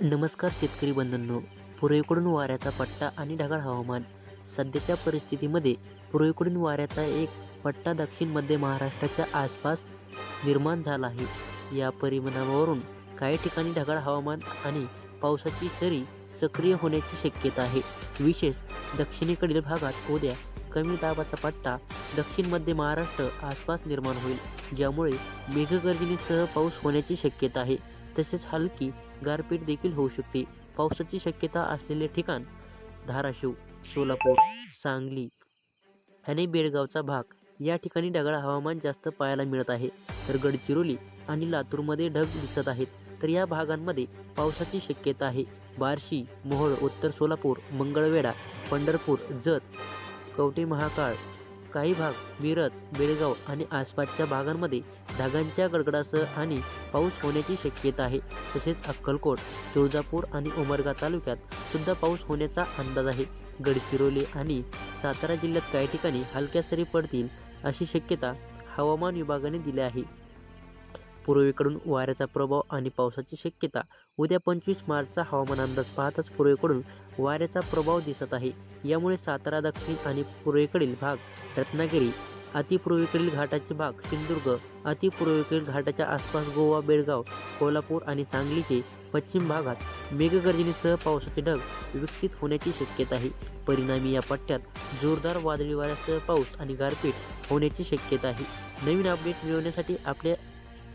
नमस्कार शेतकरी बंधूंनो. पूर्वेकडून वाऱ्याचा पट्टा आणि ढगाळ हवामान. सध्याच्या परिस्थितीमध्ये पूर्वेकडून वाऱ्याचा एक पट्टा दक्षिण मध्य महाराष्ट्राच्या आसपास निर्माण झाला आहे. या परिणामावरून काही ठिकाणी ढगाळ हवामान आणि पावसाची सरी सक्रिय होण्याची शक्यता आहे. विशेष दक्षिणेकडील भागात उद्या कमी दाबाचा पट्टा दक्षिण मध्य महाराष्ट्र आसपास निर्माण होईल ज्यामुळे मेघगर्जनेसह पाऊस होण्याची शक्यता आहे. तसेच हलकी गारपीट देखील होऊ शकते. पावसाची शक्यता असलेले ठिकाण धाराशिव सोलापूर सांगली आणि बेळगावचा भाग या ठिकाणी ढगाळ हवामान जास्त पाहायला मिळत आहे. तर गडचिरोली आणि लातूरमध्ये ढग दिसत आहेत. तर या भागांमध्ये पावसाची शक्यता आहे. बार्शी मोहोळ उत्तर सोलापूर मंगळवेढा पंढरपूर जत कवटे महाकाळ काही भाग मिरज बेळगाव आणि आसपासच्या भागांमध्ये ढगांच्या गडगडासह आणि पाऊस होण्याची शक्यता आहे. तसेच अक्कलकोट तुळजापूर आणि उमरगा तालुक्यात सुद्धा पाऊस होण्याचा अंदाज आहे. गडचिरोली आणि सातारा जिल्ह्यात काही ठिकाणी हलक्या सरी पडतील अशी शक्यता हवामान विभागाने दिली आहे. पूर्वेकडून वाऱ्याचा प्रभाव आणि पावसाची शक्यता. उद्या पंचवीस मार्चचा हवामान अंदाज पाहताच पूर्वेकडून वाऱ्याचा प्रभाव दिसत आहे. यामुळे सातारा दक्षिण आणि पूर्वेकडील भाग रत्नागिरी अतिपूर्वेकडील घाटाचे भाग सिंधुदुर्ग अतिपूर्वेकडील घाटाच्या आसपास गोवा बेळगाव कोल्हापूर आणि सांगलीचे पश्चिम भागात मेघगर्जनेसह पावसाचे ढग विकसित होण्याची शक्यता आहे. परिणामी या पट्ट्यात जोरदार वादळी वाऱ्यासह पाऊस आणि गारपीट होण्याची शक्यता आहे. नवीन अपडेट मिळवण्यासाठी आपल्या